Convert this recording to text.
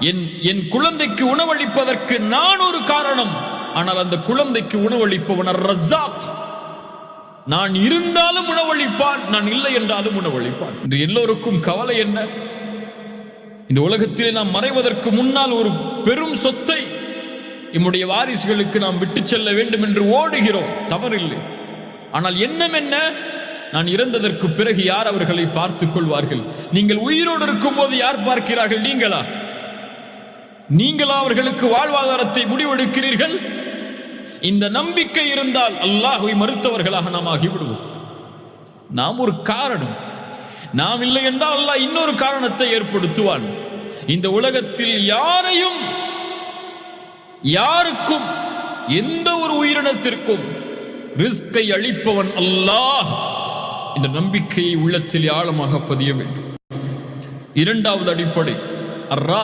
என் என் குழந்தைக்கு உணவளிப்பதற்கு நான் ஒரு காரணம். ஆனால் அந்த குழந்தைக்கு உணவளிப்பவன் ரஸாக் நான் இருந்தாலும் உணவளிப்பான் நான் இல்லை என்றாலும் உணவளிப்பான். இன்று எல்லோருக்கும் கவலை என்ன? இந்த உலகத்திலே நாம் மறைவதற்கு முன்னால் ஒரு பெரும் சொத்தை நம்முடைய வாரிசுகளுக்கு நாம் விட்டு செல்ல வேண்டும் என்று ஓடுகிறோம். தவறில்லை. ஆனால் எண்ணம் என்ன? நான் இறந்ததற்கு பிறகு யார் அவர்களை பார்த்துக் கொள்வார்கள்? நீங்கள் உயிரோடு இருக்கும்போது யார் பார்க்கிறார்கள்? நீங்களா? நீங்களா அவர்களுக்கு வாழ்வாதாரத்தை முடிவெடுக்கிறீர்கள்? இந்த நம்பிக்கை இருந்தால் அல்லாஹுவை மறுத்தவர்களாக நாம் ஆகிவிடுவோம். நாம் ஒரு காரணம். நாம் இல்லை என்றால் அல்லாஹ் இன்னொரு காரணத்தை ஏற்படுத்துவான். இந்த உலகத்தில் யாரையும் யாருக்கும் எந்த ஒரு உயிரினத்திற்கும் ரிஸ்கை அளிப்பவன் அல்லாஹ் இந்த நம்பிக்கையை உள்ளத்தில் ஆழமாக பதிய வேண்டும். இரண்டாவது அடிப்படை அர்ரா